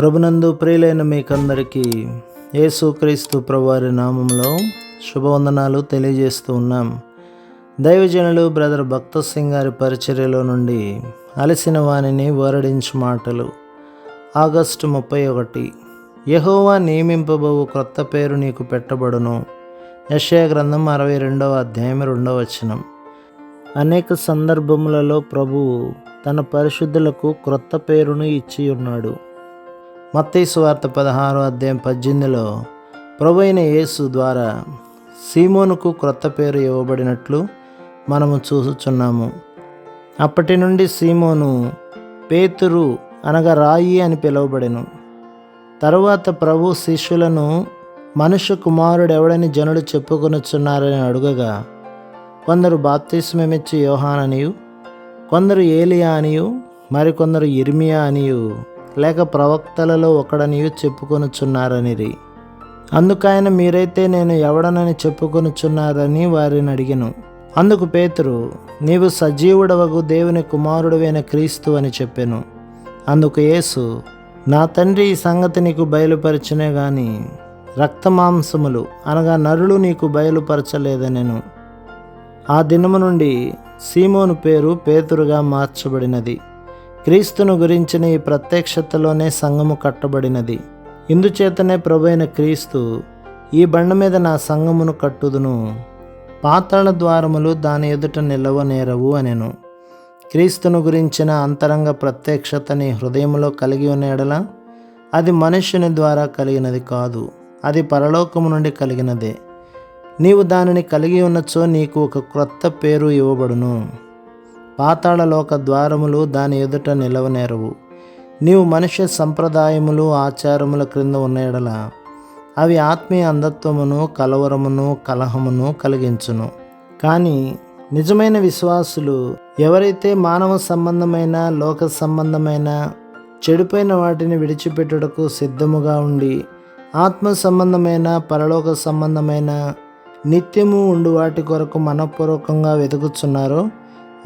ప్రభునందు ప్రియులైన మీకందరికీ యేసుక్రీస్తు ప్రభువారి నామంలో శుభవందనాలు తెలియజేస్తూ ఉన్నాం. దైవజనులు బ్రదర్ భక్త సింగ్ గారి పరిచర్యలో నుండి అలసిన వాణిని వరడించు మాటలు. ఆగస్టు ముప్పై ఒకటి. యహోవా నియమింపబోవు క్రొత్త పేరు నీకు పెట్టబడును. యశయ గ్రంథం అరవై రెండవ అధ్యాయం రెండవ వచనం. అనేక సందర్భములలో ప్రభువు తన పరిశుద్ధులకు క్రొత్త పేరును ఇచ్చి ఉన్నాడు మత్తయి సువార్త పదహారో అధ్యాయం పద్దెనిమిదిలో ప్రభు అయిన యేసు ద్వారా సీమోనుకు క్రొత్త పేరు ఇవ్వబడినట్లు మనము చూసుచున్నాము. అప్పటి నుండి సీమోను పేతురు అనగా రాయి అని పిలువబడెను. తరువాత ప్రభు శిష్యులను మనుష్య కుమారుడు ఎవడని జనులు చెప్పుకొనుచున్నారని అడుగగా కొందరు బాప్తిస్మమిచ్చి యోహాననియు కొందరు ఏలియా అనియు మరికొందరు ఇర్మియా అనియు లేక ప్రవక్తలలో ఒకడనియు చెప్పుకొనుచున్నారనిరి. అందుకైన మీరైతే నేను ఎవడనని చెప్పుకొనుచున్నారని వారిని అడిగను అందుకు పేతురు నీవు సజీవుడవగు దేవుని కుమారుడువైన క్రీస్తు అని చెప్పాను. అందుకు యేసు నా తండ్రి ఈ సంగతి నీకు బయలుపరిచినే గాని రక్తమాంసములు అనగా నరులు నీకు బయలుపరచలేదనెను. ఆ దినము నుండి సీమోను పేరు పేతురుగా మార్చబడినది. క్రీస్తును గురించిన ఈ ప్రత్యక్షతలోనే సంఘము కట్టబడినది. ఇందుచేతనే ప్రభైన క్రీస్తు ఈ బండ మీద నా సంఘమును కట్టుదును. పాతాళ ద్వారములు దాని ఎదుట నిలవనేరవు అనెను. క్రీస్తును గురించిన అంతరంగ ప్రత్యక్షతని హృదయంలో కలిగి ఉన్న ఎడల అది మనుష్యుని ద్వారా కలిగినది కాదు. అది పరలోకము నుండి కలిగినదే. నీవు దానిని కలిగి ఉన్నచో నీకు ఒక క్రొత్త పేరు ఇవ్వబడును. పాతాళలోక ద్వారములు దాని ఎదుట నిలవనేరవు. నీవు మనుష్య సంప్రదాయములు ఆచారముల క్రింద ఉన్నయడల అవి ఆత్మీయ అంధత్వమును కలవరమును కలహమును కలిగించును. కానీ నిజమైన విశ్వాసులు ఎవరైతే మానవ సంబంధమైన లోక సంబంధమైన చెడిపోయిన వాటిని విడిచిపెట్టుటకు సిద్ధముగా ఉండి ఆత్మ సంబంధమైన పరలోక సంబంధమైన నిత్యము ఉండు వాటి కొరకు మనపూర్వకంగా వెతుకుతున్నారో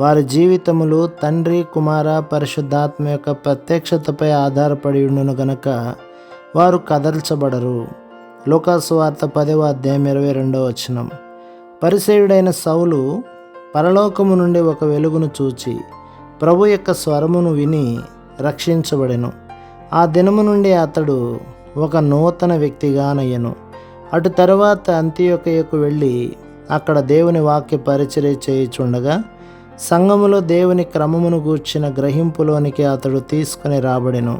వారి జీవితములు తండ్రి కుమార పరిశుద్ధాత్మ యొక్క ప్రత్యక్షతపై ఆధారపడి ఉండును గనక వారు కదల్చబడరు. లోకాసువార్త పదవ అధ్యాయం ఇరవై రెండవ వచనం. పరిసేయుడైన సౌలు పరలోకము నుండి ఒక వెలుగును చూచి ప్రభు యొక్క స్వరమును విని రక్షించబడెను. ఆ దినము నుండి అతడు ఒక నూతన వ్యక్తిగానయ్యను. అటు తర్వాత అంత్యొకయకు వెళ్ళి అక్కడ దేవుని వాక్య పరిచర్య చేయుచుండగా సంఘములో దేవుని క్రమమును గూర్చిన గ్రహింపులోనికి అతడు తీసుకుని రాబడెను.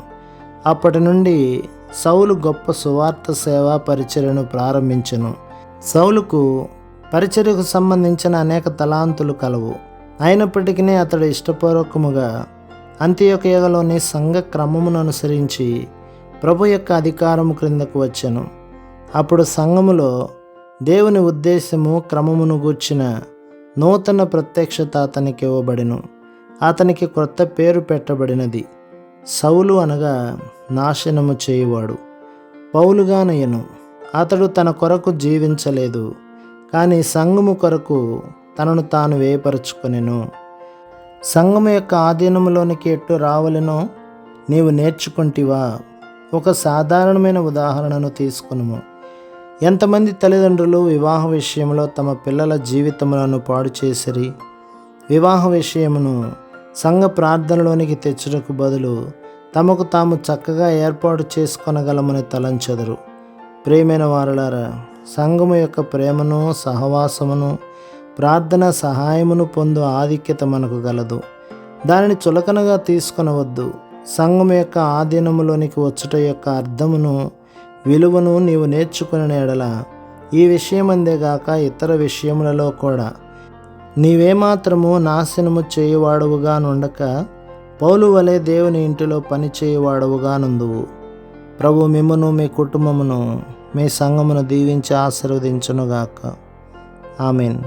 అప్పటి నుండి సౌలు గొప్ప సువార్త సేవా పరిచర్యను ప్రారంభించెను. సౌలుకు పరిచర్యకు సంబంధించిన అనేక తలాంతులు కలవు. అయినప్పటికీ అతడు ఇష్టపూర్వకముగా అంత్యొకయగలోని సంఘ క్రమమును అనుసరించి ప్రభు యొక్క అధికారము క్రిందకు వచ్చెను. అప్పుడు సంఘములో దేవుని ఉద్దేశము క్రమమును గూర్చిన నూతన ప్రత్యక్షత అతనికి ఇవ్వబడిను. అతనికి క్రొత్త పేరు పెట్టబడినది. సౌలు అనగా నాశనము చేయువాడు. పౌలుగానయ్యను అతడు తన కొరకు జీవించలేదు కానీ సంఘము కొరకు తనను తాను వేయపరుచుకొనెను. సంఘము యొక్క ఆధీనములోనికి ఎట్టు రావలెనో నీవు నేర్చుకుంటివా? ఒక సాధారణమైన ఉదాహరణను తీసుకునుము. ఎంతమంది తల్లిదండ్రులు వివాహ విషయంలో తమ పిల్లల జీవితములను పాడు చేసిరి? వివాహ విషయమును సంఘ ప్రార్థనలోనికి తెచ్చుటకు బదులు తమకు తాము చక్కగా ఏర్పాటు చేసుకొనగలమని తలంచెదరు. ప్రేమైన వారలారా సంఘము యొక్క ప్రేమను సహవాసమును ప్రార్థన సహాయమును పొందు ఆధిక్యత మనకు గలదు. దానిని చులకనగా తీసుకొనవద్దు. సంఘం యొక్క ఆధీనములోనికి వచ్చుట యొక్క అర్థమును విలువను నీవు నేర్చుకుని ఎడల ఈ విషయమందేగాక ఇతర విషయములలో కూడా. నీవేమాత్రము నాశనము చేయువాడవుగా నుండక పౌలు వలె దేవుని ఇంటిలో పని చేయువాడవుగా నుందువు. ప్రభు మిమ్మను మీ కుటుంబమును మీ సంఘమును దీవించి ఆశీర్వదించునుగాక. ఆమెన్.